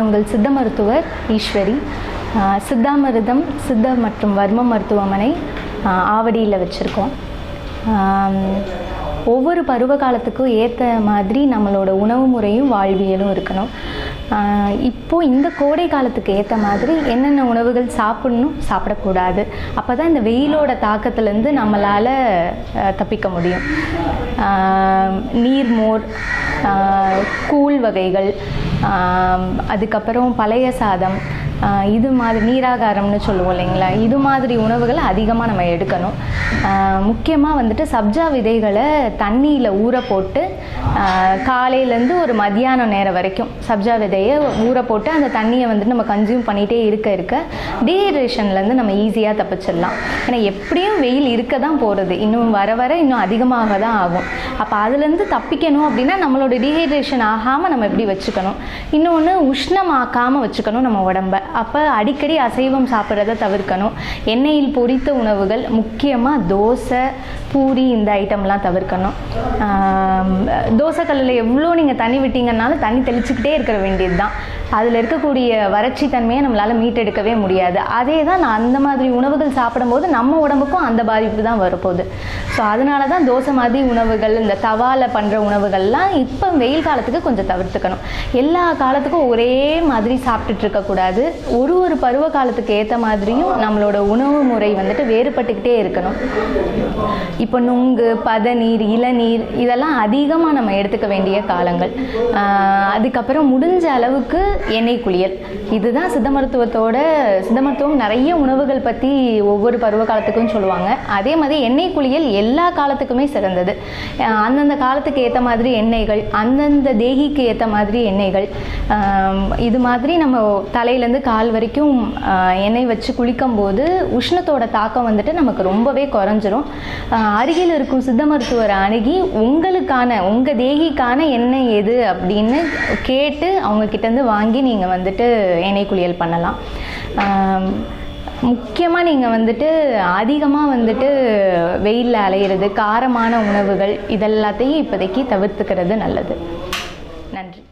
உங்கள் சித்த மருத்துவர் ஈஸ்வரி. ஆஹ் சித்த மற்றும் வர்ம மருத்துவமனை ஆவடியில் வச்சுருக்கோம். ஒவ்வொரு பருவ காலத்துக்கும் ஏற்ற மாதிரி நம்மளோட உணவு முறையும் வாழ்வியலும் இருக்கணும். இப்போது இந்த கோடை காலத்துக்கு ஏற்ற மாதிரி என்னென்ன உணவுகள் சாப்பிடணும் சாப்பிடக்கூடாது. அப்போ தான் இந்த வெயிலோட தாக்கத்துலேருந்து நம்மளால் தப்பிக்க முடியும். நீர்மோர் கூழ் வகைகள் அதுக்கப்புறம் பழைய சாதம் இது மாதிரி நீராகாரம்னு சொல்லுவோம் இல்லைங்களா? இது மாதிரி உணவுகளை அதிகமாக நம்ம எடுக்கணும். முக்கியமாக வந்துட்டு சப்ஜா விதைகளை தண்ணியில் ஊற போட்டு காலையிலேருந்து ஒரு மதியானம் நேரம் வரைக்கும் சப்ஜா விதையை ஊற போட்டு அந்த தண்ணியை வந்துட்டு நம்ம கன்சியூம் பண்ணிகிட்டே இருக்க இருக்க டீஹைட்ரேஷன்லேருந்து நம்ம ஈஸியாக தப்பிச்சிடலாம். ஏன்னா எப்படியும் வெயில் இருக்க தான் போகிறது இன்னும் வர வர இன்னும் அதிகமாக தான் ஆகும். அப்போ அதுலேருந்து தப்பிக்கணும் அப்படின்னா நம்மளோட டீஹைட்ரேஷன் ஆகாமல் நம்ம எப்படி வச்சுக்கணும்? இன்னொன்று உஷ்ணமாக்காமல் வச்சுக்கணும் நம்ம உடம்ப. அப்போ அடிக்கடி அசைவம் சாப்பிட்றத தவிர்க்கணும். எண்ணெயில் பொரித்த உணவுகள் முக்கியமாக தோசை பூரி இந்த ஐட்டம்லாம் தவிர்க்கணும். தோசை தோசைக்கல்லில் எவ்வளோ நீங்கள் தண்ணி விட்டீங்கன்னாலும் தண்ணி தெளிச்சுக்கிட்டே இருக்க வேண்டியது தான் அதில் இருக்கக்கூடிய வறட்சி தன்மையை நம்மளால் மீட்டெடுக்கவே முடியாது. அதே தான் நான் அந்த மாதிரி உணவுகள் சாப்பிடும்போது நம்ம உடம்புக்கும் அந்த பாதிப்பு தான் வரப்போகுது. ஸோ அதனால தான் தோசை மாதிரி உணவுகள் இந்த தவால பண்ணுற உணவுகள்லாம் இப்போ வெயில் காலத்துக்கு கொஞ்சம் தவிர்த்துக்கணும். எல்லா காலத்துக்கும் ஒரே மாதிரி சாப்பிட்டுட்டு இருக்கக்கூடாது ஒரு ஒரு பருவ காலத்துக்கு ஏற்ற மாதிரியும் நம்மளோட உணவு முறை வந்துட்டு வேறுபட்டுக்கிட்டே இருக்கணும். இப்போ நுங்கு பதநீர் இளநீர் இதெல்லாம் அதிகமாக நம்ம எடுத்துக்க வேண்டிய காலங்கள். அதுக்கப்புறம் முடிஞ்ச அளவுக்கு எண்ணெய் குளியல். இதுதான் சித்த மருத்துவத்தோட சித்த மருத்துவம் நிறைய உணவுகள் பற்றி ஒவ்வொரு பருவ காலத்துக்கும் சொல்லுவாங்க. அதே மாதிரி எண்ணெய் குளியல் எல்லா காலத்துக்குமே சிறந்தது. அந்தந்த காலத்துக்கு ஏற்ற மாதிரி எண்ணெய்கள் அந்தந்த தேகிக்கு ஏற்ற மாதிரி எண்ணெய்கள். இது மாதிரி நம்ம தலையிலேருந்து கால் வரைக்கும் எண்ணெய் வச்சு குளிக்கும் போது உஷ்ணத்தோட தாக்கம் வந்துட்டு நமக்கு ரொம்பவே குறைஞ்சிரும். அருகில் இருக்கும் சித்த மருத்துவரை அணுகி உங்களுக்கான உங்கள் தேகிக்கான என்ன எது அப்படின்னு கேட்டு அவங்க கிட்டேருந்து வாங்கி நீங்கள் வந்துட்டு எண்ணெய் குளியல் பண்ணலாம். முக்கியமாக நீங்கள் வந்துட்டு அதிகமாக வந்துட்டு வெயிலில் அலையிறது காரமான உணவுகள் இதெல்லாத்தையும் இப்போதைக்கு தவிர்த்துக்கிறது நல்லது. நன்றி.